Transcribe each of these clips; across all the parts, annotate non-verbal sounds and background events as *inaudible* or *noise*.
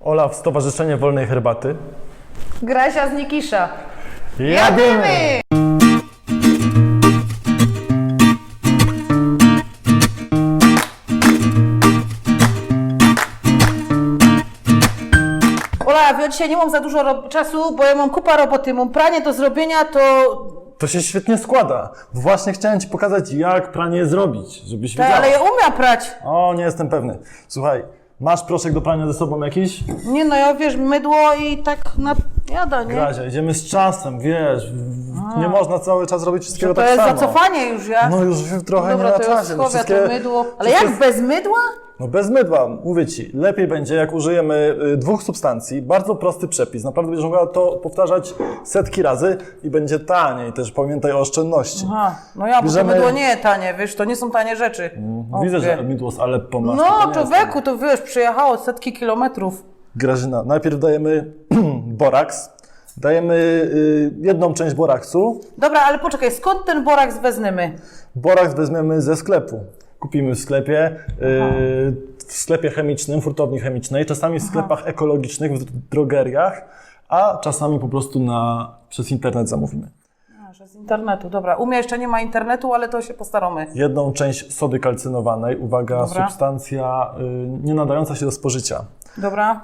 Olaf, Stowarzyszenie Wolnej Herbaty. Grasia z Nikisza. Jadymy! Ola, ja dzisiaj nie mam za dużo ro- czasu, bo ja mam kupa roboty, mam pranie do zrobienia, to... To się świetnie składa. Właśnie chciałem Ci pokazać, jak pranie zrobić, żebyś Te, wiedziała. ale ja umiem prać. O, nie jestem pewny. Słuchaj, masz proszek do prania ze sobą jakiś? Nie no, ja wiesz, mydło i tak na... jada, nie? Grazia, idziemy z czasem, wiesz. w- Nie można cały czas robić wszystkiego To tak jest samo. zacofanie już, ja? No już trochę Dobra, nie na to czasie. no schowę wszystkie- to mydło. Ale wszystkie- jak bez mydła? No bez mydła, mówię Ci, lepiej będzie jak użyjemy y, dwóch substancji, bardzo prosty przepis, naprawdę będziesz mogła to powtarzać setki razy i będzie taniej, też pamiętaj o oszczędności. Aha, no ja, bo Bierzemy- to mydło nie jest tanie, wiesz, to nie są tanie rzeczy. Widzę, Okej. że mydło z Aleppo masz. No, to jest weku, to wiesz, przyjechało setki kilometrów. Grażyna, najpierw dajemy *clears throat* boraks, dajemy y, jedną część boraksu, Dobra, ale poczekaj, skąd ten boraks wezmiemy? boraks weźmiemy ze sklepu. Kupimy w sklepie, y, w sklepie chemicznym, hurtowni chemicznej, czasami w sklepach ekologicznych, w drogeriach, a czasami po prostu na, przez internet zamówimy. A, z internetu, dobra. U mnie jeszcze nie ma internetu, ale to się postaramy. Jedną część sody kalcynowanej, uwaga, Dobra. substancja y, nie nadająca się do spożycia. Dobra.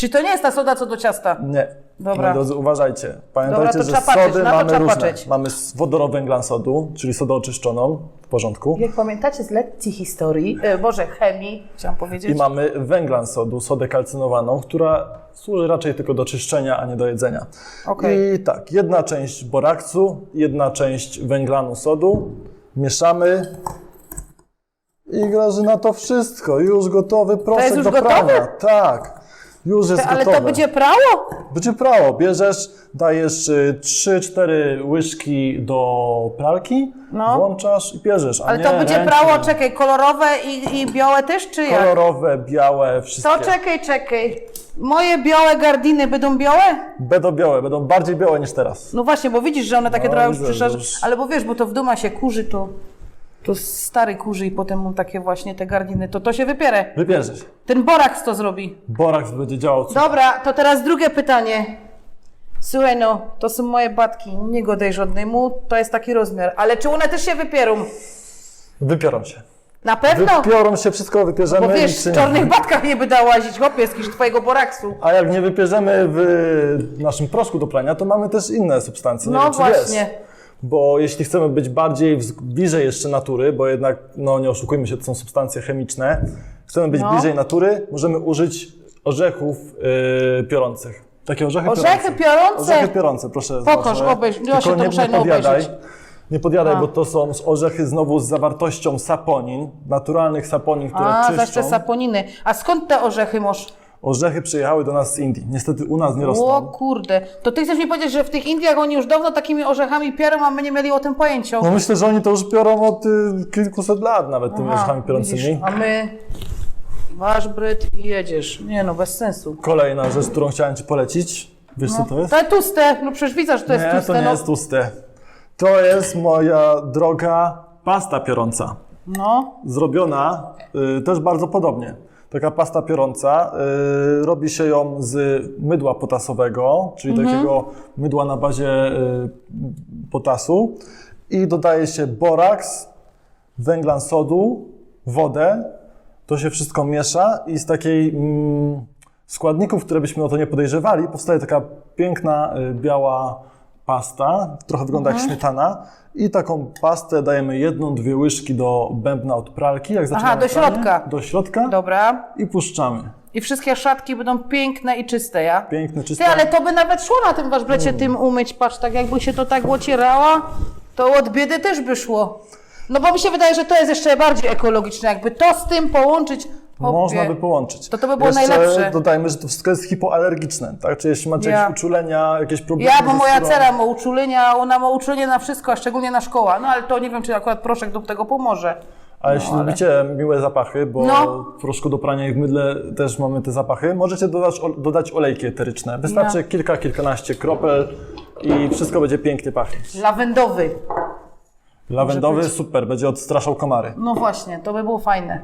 Czy to nie jest ta soda co do ciasta? Nie. Dobra. Moi drodzy, uważajcie. Pamiętajcie, Dobra, to że trzeba patrzeć, sody na to mamy różne. patrzeć. Mamy wodorowęglan sodu, czyli sodę oczyszczoną, w porządku. Jak pamiętacie z lekcji historii, e, Boże, chemii, chciałam powiedzieć. I mamy węglan sodu, sodę kalcynowaną, która służy raczej tylko do czyszczenia, a nie do jedzenia. Okej. I tak, jedna część boraksu, jedna część węglanu sodu. Mieszamy. I Grażyna to wszystko. Już gotowy proszek już do gotowe? prania. Tak. Już jest ale gotowe. to będzie prało? Będzie prało. Bierzesz, dajesz y, 3-4 łyżki do pralki, No. włączasz i bierzesz. Ale nie to będzie ręcznie. prało, czekaj, kolorowe i, i białe też, czy jak? Kolorowe, białe, wszystkie. To czekaj, czekaj. Moje białe gardiny będą białe? Będą białe, będą bardziej białe niż teraz. No właśnie, bo widzisz, że one takie No, trochę już że już- Ale bo wiesz, bo to w duma się kurzy, to, to stary kurzy i potem mu takie właśnie te gardiny, to to się wypierę. Wybierzesz. Ten boraks to zrobi. Boraks będzie działał. co- Dobra, to teraz drugie pytanie. Słuchaj no, to są moje batki, nie godaj żadnemu, to jest taki rozmiar. Ale czy one też się wypierą? Wypiorą się. Na pewno? Wypiorą się, wszystko wypierzemy. Bo nic wiesz, w czarnych batkach nie by dało łazić, chłopie, z jakiś twojego boraksu. A jak nie wypierzemy w naszym proszku do prania, to mamy też inne substancje. Nie No wiem, właśnie. Wiesz. Bo jeśli chcemy być bardziej bliżej jeszcze natury, bo jednak, no nie oszukujmy się, to są substancje chemiczne, chcemy być No. bliżej natury, możemy użyć orzechów yy, piorących. Takie orzechy, Orzechy piorące. piorące? Orzechy piorące, proszę. Pokaż, obejrz. Ja się to nie, muszę nie podjadaj. obejrzeć. Nie podjadaj, A. bo to są orzechy znowu z zawartością saponin, naturalnych saponin, które A, czyszczą. zaś te saponiny. A skąd te orzechy masz? Orzechy przyjechały do nas z Indii. Niestety u nas nie rosną. O kurde. To ty chcesz mi powiedzieć, że w tych Indiach oni już dawno takimi orzechami pierą, a my nie mieli o tym pojęcia. No myślę, że oni to już piorą od y, kilkuset lat nawet tymi Aha, orzechami piorącymi. widzisz, A my wasz bryt i jedziesz. Nie no, bez sensu. Kolejna rzecz, którą chciałem Ci polecić. Wiesz co to jest? To tuste, no przecież widzę, że to jest nie, tuste. to nie no. jest tłuste. To jest moja droga pasta piorąca. no. Zrobiona y, też bardzo podobnie. Taka pasta piorąca, y, robi się ją z mydła potasowego, czyli Mhm. takiego mydła na bazie y, potasu i dodaje się boraks, węglan sodu, wodę. To się wszystko miesza i z takiej mm, składników, które byśmy o to nie podejrzewali, powstaje taka piękna y, biała pasta, trochę wygląda Mhm. jak śmietana. I taką pastę dajemy jedną, dwie łyżki do bębna od pralki, jak zaczynamy do pranie, środka. Do środka Dobra. i puszczamy. I wszystkie szatki będą piękne i czyste, ja? Piękny, czysty. Ty, ale to by nawet szło na tym waszbrecie tym umyć, patrz, tak jakby się to tak ocierała, to od biedy też by szło. No bo mi się wydaje, że to jest jeszcze bardziej ekologiczne, jakby to z tym połączyć. Hopie. Można by połączyć. To to by było Jeszcze najlepsze. dodajmy, że to wszystko jest hipoalergiczne, tak? Czy jeśli macie Ja. jakieś uczulenia, jakieś problemy Ja, bo moja cera ma uczulenia, ona ma uczulenie na wszystko, a szczególnie na szkoła. No ale to nie wiem, czy akurat proszek do tego pomoże. A jeśli lubicie miłe zapachy, bo No. w proszku do prania i w mydle też mamy te zapachy, możecie dodać, o- dodać olejki eteryczne. Wystarczy kilka, kilkanaście kropel i wszystko będzie pięknie pachnieć. Lawendowy. Lawendowy super, będzie odstraszał komary. No właśnie, to by było fajne.